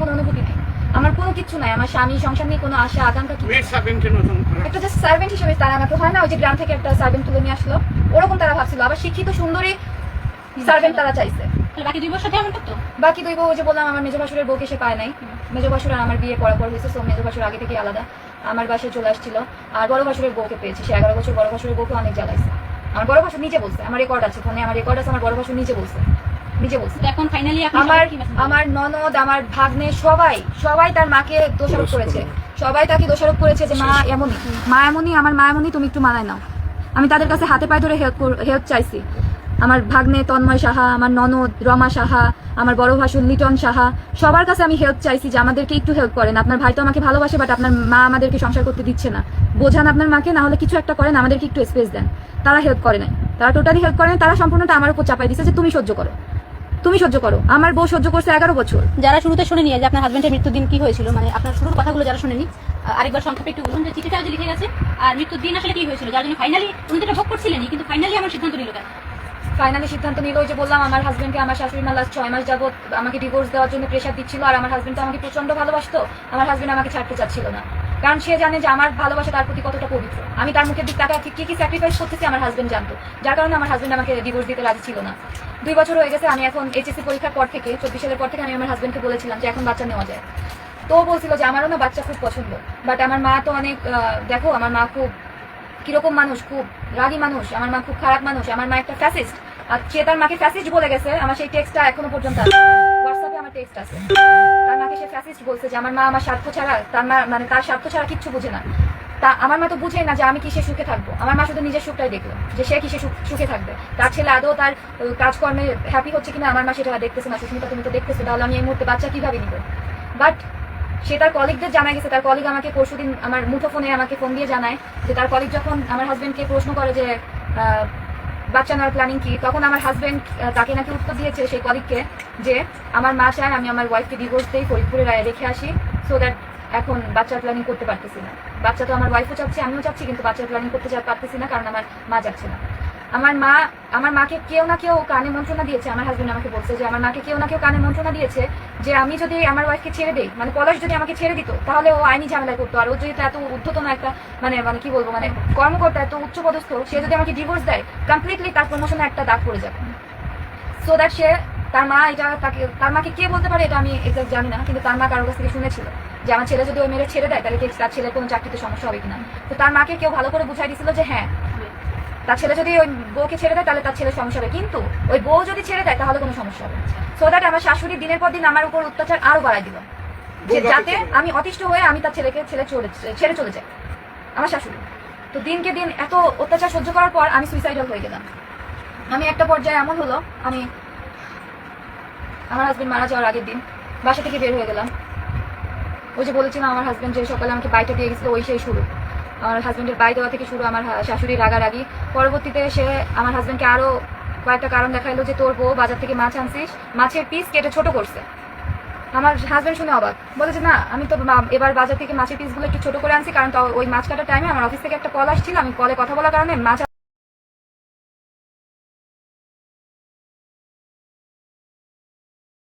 কোনো অনুভূতি নেই। আমার কোনো কিছু নাই আমার স্বামী সংসার নিয়ে কোনো আশা আকাঙ্ক্ষা কিছু মেয়ের সার্ভেন্টের মতন একটা জাস্ট সার্ভেন্ট হিসেবে তারা আমাকে হয় না ওই যে গ্রাম থেকে একটা সার্ভেন্ট তুলে নিয়ে আসলো। ওরকম তারা ভাবছিল আবার শিক্ষিত সুন্দরী সার্ভেন্ট তারা চাইছে। বাকি দুই বছর এমন করতো বাকি দুই বউ যে বললাম আমার মেজো ভাসুরের বউকে সে পায় নাই। মেজো ভাসুর আমার বিয়ে পড়া পর হয়েছে সো মেজো ভাসুর আগে থেকে আলাদা। আমার বাসায় চলে আসছিল আর বড় ভাসুরের বউকে পেয়েছি সে এগারো বছর বড় ভাসুরের বউকে অনেক জ্বালাইছে। আমার বড় ভাসুর নিজে বলছে আমার রেকর্ড আছে ফোনে আমার রেকর্ড আছে আমার বড় ভাসুর নিজে বলছে। নিজে বলছে। তো এখন ফাইনালি আমার সবাইকে কি message আমার ননদ আমার ভাগ্নে সবাই সবাই তার মাকে দোষারোপ করেছে। সবাই তাকে দোষারোপ করেছে যে মা এমনই। মা এমনই আমার মা এমনই তুমি একটু মানায় নাও। আমি তাদের কাছে হাতে পায়ে ধরে হেল্প হেল্প চাইছি। আমার ভাগ্নে তন্ময় সাহা আমার ননদ রমা সাহা আমার বড় ভাসুর লিটন সাহা সবার কাছে আমি হেল্প চাইছি যে আমাদেরকে একটু হেল্প করেন। আপনার ভাই তো আমাকে ভালোবাসে বাট আপনার মা আমাদেরকে সংসার করতে দিচ্ছে না। বোঝান আপনার মাকে না হলে কিছু একটা করেন আমাদেরকে একটু স্পেস দেন। তারা হেল্প করে নাই। তারা টোটালি হেল্প করে নাই তারা সম্পূর্ণটা আমার উপর চাপাই দিচ্ছে যে তুমি সহ্য করো। তুমি সহ্য করো। আমার বউ সহ্য করছে এগারো বছর। যারা শুরুতে শুনে নিয়ে যে আপনার হাজবেন্ডের মৃত্যুর দিন কি হয়েছিল? মানে আপনার শুরুর কথাগুলো যারা শুনেনি আরেকবার সংক্ষেপে একটু বলুন যে চিঠিটা যে লিখে গেছে আর মৃত্যুর দিন আসলে কি হয়েছিল? যার জন্য ফাইনালি উনি তো ভোগ করছিলেনই কিন্তু ফাইনালি আমার সিদ্ধান্ত নিল কেন? ফাইনালি সিদ্ধান্ত নিল যে বললাম আমার হাজবেন্ডকে আমার শাশুড়ি মা লাস্ট ছয় মাস যাবত আমাকে ডিভোর্স দেওয়ার জন্য প্রেশার দিচ্ছিল আর আমার হাজবেন্ড তো আমাকে প্রচণ্ড ভালোবাসতো। আমার হাজবেন্ড আমাকে ছাড়তে চাচ্ছিল না। কারণ সে জানে যে আমার ভালোবাসা তার প্রতি কতটা পবিত্র। আমি তার মুখের দিক তাকে কি কি স্যাক্রিফাইস করতেছি আমার হাজবেন্ড জানতো। যার কারণে আমার হাজবেন্ড আমাকে ডিভোর্স দিতে রাজি ছিল না। দুই বছর হয়ে গেছে, আমি এখন এইচএসসি পরীক্ষার পর থেকে, চব্বিশ সালের পর থেকে আমি আমার হাজবেন্ডকে বলেছিলাম যে এখন বাচ্চা নেওয়া যায়। তো বলছিল যে আমারও না বাচ্চা খুব পছন্দ। বাট আমার মা তো অনেক দেখো, আমার মা খুব কীরকম মানুষ, খুব রাগী মানুষ, আমার মা খুব খারাপ মানুষ, আমার মা একটা ফ্যাসিস্ট আর সে তার মাকে ফ্যাসিস্ট বলে গেছে, আমার সেই টেক্সটটা এখনও পর্যন্ত আছে। টেক্সট আছে। তার মাকে সে ফ্যাসিস্ট বলছে যে, আমার মা আমার স্বার্থ ছাড়া, তার মা মানে তার স্বার্থ ছাড়া কিচ্ছু বুঝে না। তা আমার মা তো বুঝেই না যে আমি কিসে সুখে থাকব। আমার মা শুধু নিজের সুখটাই দেখল, যে সে কিসে সুখ- থাকবে। তার ছেলে আদৌ তার কাজকর্মে হ্যাপি হচ্ছে কিনা, আমার মা সেটা দেখতেছে না। সুস্মিতা, তুমি তো দেখতেছো, তাহলে আমি এই মুহূর্তে বাচ্চা কীভাবে নিব? বাট সে তার কলিগদের জানা গেছে, তার কলিগ আমাকে পরশুদিন আমার মুঠো ফোনে আমাকে ফোন দিয়ে জানায় যে, তার কলিগ যখন আমার হাজবেন্ডকে প্রশ্ন করে যে বাচ্চা নেওয়ার প্ল্যানিং কি? তখন আমার হাজব্যান্ড তাকে নাকি উত্তর দিয়েছে সেই কলিগকে যে, আমার মা চায় আমি আমার ওয়াইফকে ডিভোর্স দিই, ফরিদপুরে রায় রেখে আসি সো দ্যাট এখন বাচ্চার প্ল্যানিং করতে পারতেছি না। বাচ্চা তো আমার ওয়াইফও চাচ্ছে, আমিও চাচ্ছি, কিন্তু বাচ্চার প্ল্যানিং করতে পারতেছি না, কারণ আমার মা যাচ্ছে না। আমার মা, আমার মাকে কেউ না কেউ কানে মন্ত্রণা দিয়েছে, আমার হাজবেন্ড আমাকে বলছে যে, আমার মাকে কেউ না কেউ কানে মন্ত্রণা দিয়েছে যে, আমি যদি আমার ওয়াইফকে ছেড়ে দেই মানে পলাশ যদি আমাকে ছেড়ে দিত, তাহলে ও আইনি ঝামেলায় করতো আর ও যদি এত না একটা মানে মানে কি বলব মানে কর্মকর্তা, এত উচ্চপদস্থ, সে যদি আমাকে ডিভোর্স দেয় কমপ্লিটলি তার প্রমোশনে একটা দাগ পড়ে যাবে। সো দ্যাট সে, তার মা এটা তাকে, তার মাকে কে বলতে পারে এটা আমি এক্সাক্ট জানি না, কিন্তু তার মা কারোর কাছ থেকে শুনেছিল যে, আমার ছেলে যদি ওই মেরে ছেড়ে দেয়, তাহলে তার ছেলের কোনো চাকরিতে সমস্যা হবে কিনা? তো তার মাকে কেউ ভালো করে বুঝাই দিছিল যে হ্যাঁ তার ছেলে যদি ওই বউকে ছেড়ে দেয় তাহলে তার ছেলের সমস্যা হবে। কিন্তু ওই বউ যদি ছেড়ে দেয় তাহলে কোনো সমস্যা হবে সো দ্যাট আমার শাশুড়ি দিনের পর দিন আমার উপর অত্যাচার আরও বাড়াই দিল। যে যাতে আমি অতিষ্ঠ হয়ে আমি তার ছেলেকে ছেড়ে চলে ছেড়ে চলে যাই। আমার শাশুড়ি। তো দিনকে দিন এত অত্যাচার সহ্য করার পর আমি সুইসাইডাল হয়ে গেলাম। আমি একটা পর্যায়ে এমন হলো আমি আমার হাজবেন্ড মারা যাওয়ার আগের দিন বাসা থেকে বের হয়ে গেলাম। ওই যে বলেছিলাম আমার হাজবেন্ড যে সকালে আমাকে বাইটা দিয়ে গেছিল ওই সেই শুরু। আমার হাজব্যান্ডের বাড়ি দেওয়া থেকে শুরু আমার শাশুড়ি রাগারাগি। পরবর্তীতে সে আমার হাজব্যান্ডকে আরও কয়েকটা কারণ দেখাইলো যে তোর বউ বাজার থেকে মাছ আনছিস, মাছের পিস কেটে ছোট করছে। আমার হাজব্যান্ড শুনে অবাক। বলেছে না, আমি তো এবার বাজার থেকে মাছের পিসগুলো একটু ছোট করে আনছি, কারণ ওই মাছ কাটার টাইমে আমার অফিস থেকে একটা কল আসছিল, আমি কলে কথা বলার কারণে মাছ